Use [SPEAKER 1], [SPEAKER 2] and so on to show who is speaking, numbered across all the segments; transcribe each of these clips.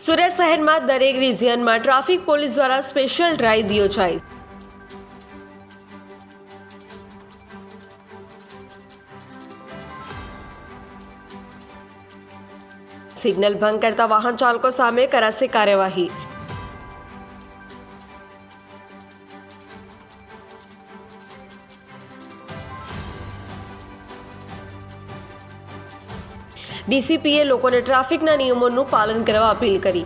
[SPEAKER 1] શહેરમાં દરેક રિજિયનમાં ટ્રાફિક પોલીસ દ્વારા સ્પેશિયલ ડ્રાઈવ યોજાઈ. સિગ્નલ ભંગ કરતા વાહન ચાલકો સામે કરાશે કાર્યવાહી. ડીસીપીએ લોકોને ટ્રાફિકના નિયમોનું પાલન કરવા અપીલ કરી.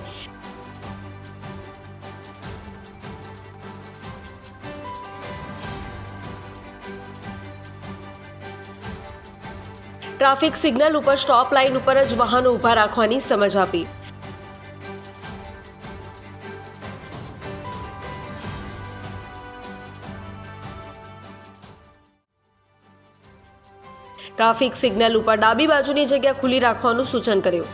[SPEAKER 1] ટ્રાફિક સિગ્નલ ઉપર સ્ટોપ લાઇન ઉપર જ વાહનો ઊભા રાખવાની સમજ આપી. ટ્રાફિક સિગ્નલ ઉપર ડાબી બાજુની જગ્યા ખુલ્લી રાખવાનું સૂચન કર્યું.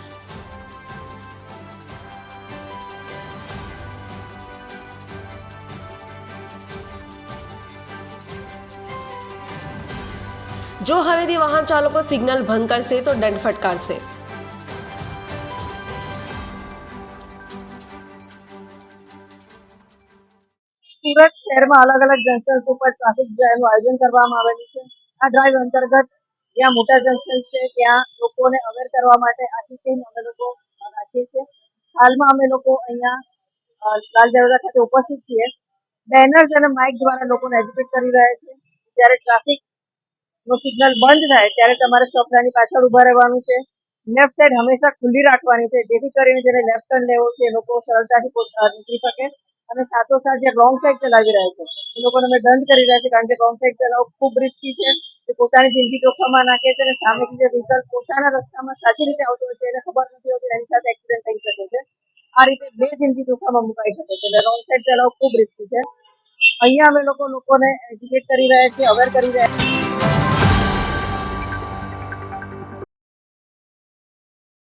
[SPEAKER 1] જો હવેથી વાહન ચાલકો સિગ્નલ ભંગ કરશે તો દંડ ફટકારશે.
[SPEAKER 2] સુરત શહેરમાં અલગ અલગ જંકશન ઉપર ટ્રાફિક ડ્રાઈવનું આયોજન કરવામાં આવેલું છે. આ ડ્રાઈવ અંતર્ગત જ્યાં મોટા જંકશન છે, ત્યાં લોકોને અવેર કરવા માટે આખી ટીમ અમે લોકો રાખીએ છીએ. હાલમાં અમે લોકો અહીંયા લાલ દરવાજા ખાતે ઉપસ્થિત છીએ. બેનર્સ અને માઇક દ્વારા લોકોને એજ્યુકેટ કરી રહ્યા છે. જ્યારે ટ્રાફિક નો સિગ્નલ બંધ થાય, ત્યારે તમારે સ્ટોપ પાછળ ઊભા રહેવાનું છે. લેફ્ટ સાઈડ હંમેશા ખુલ્લી રાખવાની છે, જેથી કરીને જેને લેફ્ટ ટર્ન લેવો છે, એ લોકો સરળતાથી નીકળી શકે. અને સાથોસાથ જે રોંગ સાઈડ ચલાવી રહ્યા છે, એ લોકોને અમે દંડ કરી રહ્યા છે કારણ કે રોંગ સાઈડ ચલાવવું ખૂબ રિસ્કી છે. પોતાની જિંદગી જોખમમાં નાખે છે અને સામેથી જે રિઝલ્ટ પોતાના રસ્તામાં સાચી રીતે આવતો હોય છે એને ખબર નથી હોતી, એની સાથે એક્સિડન્ટ થઈ શકે છે. આ રીતે બે જિંદગી જોખમમાં મુકાઈ શકે છે. એટલે રોંગ સાઈડ ચલાવવું ખૂબ રિસ્કી છે. અહીંયા અમે લોકો લોકોને એજ્યુકેટ કરી રહ્યા છીએ અવેર કરી રહ્યા છીએ.